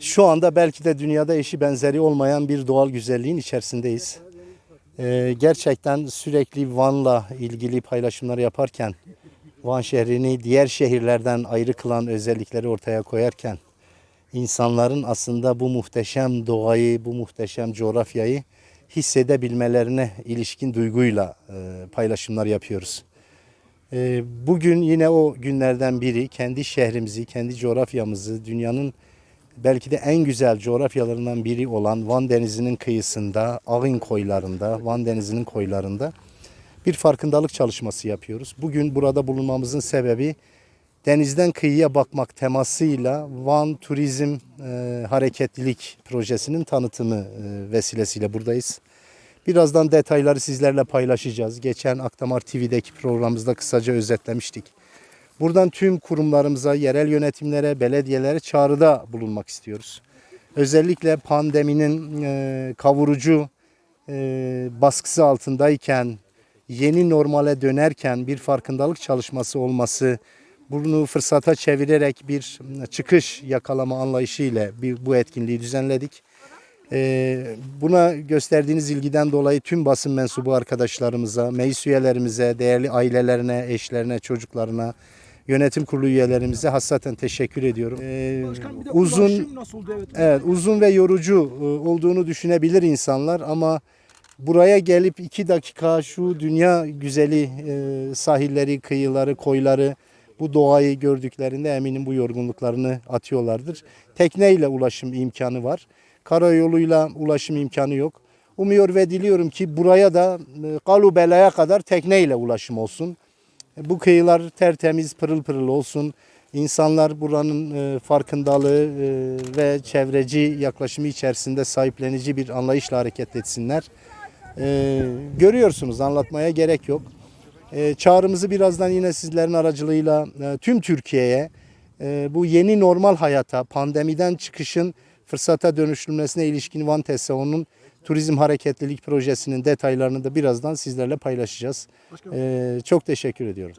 Şu anda belki de dünyada eşi benzeri olmayan bir doğal güzelliğin içerisindeyiz. Ee, gerçekten sürekli Van'la ilgili paylaşımlar yaparken, Van şehrini diğer şehirlerden ayrı kılan özellikleri ortaya koyarken, insanların aslında bu muhteşem doğayı, bu muhteşem coğrafyayı hissedebilmelerine ilişkin duyguyla e, paylaşımlar yapıyoruz. E, bugün yine o günlerden biri kendi şehrimizi, kendi coğrafyamızı, dünyanın belki de en güzel coğrafyalarından biri olan Van Denizi'nin kıyısında, Ağın koylarında, Van Denizi'nin koylarında bir farkındalık çalışması yapıyoruz. Bugün burada bulunmamızın sebebi denizden kıyıya bakmak temasıyla Van Turizm e, Hareketlilik Projesi'nin tanıtımı e, vesilesiyle buradayız. Birazdan detayları sizlerle paylaşacağız. Geçen Akdamar TV'deki programımızda kısaca özetlemiştik. Buradan tüm kurumlarımıza, yerel yönetimlere, belediyelere çağrıda bulunmak istiyoruz. Özellikle pandeminin e, kavurucu e, baskısı altındayken, yeni normale dönerken bir farkındalık çalışması olması, bunu fırsata çevirerek bir çıkış yakalama anlayışıyla bir, bu etkinliği düzenledik. Ee, buna gösterdiğiniz ilgiden dolayı tüm basın mensubu arkadaşlarımıza, meclis üyelerimize, değerli ailelerine, eşlerine, çocuklarına, yönetim kurulu üyelerimize hassaten teşekkür ediyorum. Ee, Başkanım uzun? Evet. Evet uzun ve yorucu e, olduğunu düşünebilir insanlar ama buraya gelip iki dakika şu dünya güzeli e, sahilleri, kıyıları, koyları, bu doğayı gördüklerinde eminim bu yorgunluklarını atıyorlardır. Tekneyle ulaşım imkanı var. Karayoluyla ulaşım imkanı yok. Umuyor ve diliyorum ki buraya da e, Galubela'ya kadar tekneyle ulaşım olsun. Bu kıyılar tertemiz, pırıl pırıl olsun. İnsanlar buranın e, farkındalığı e, ve çevreci yaklaşımı içerisinde sahiplenici bir anlayışla hareket etsinler. E, görüyorsunuz anlatmaya gerek yok. E, çağrımızı birazdan yine sizlerin aracılığıyla e, tüm Türkiye'ye e, bu yeni normal hayata, pandemiden çıkışın fırsata dönüştürülmesine ilişkin Van TSO'nun turizm hareketlilik projesinin detaylarını da birazdan sizlerle paylaşacağız. Başkanım. E, çok teşekkür ediyorum.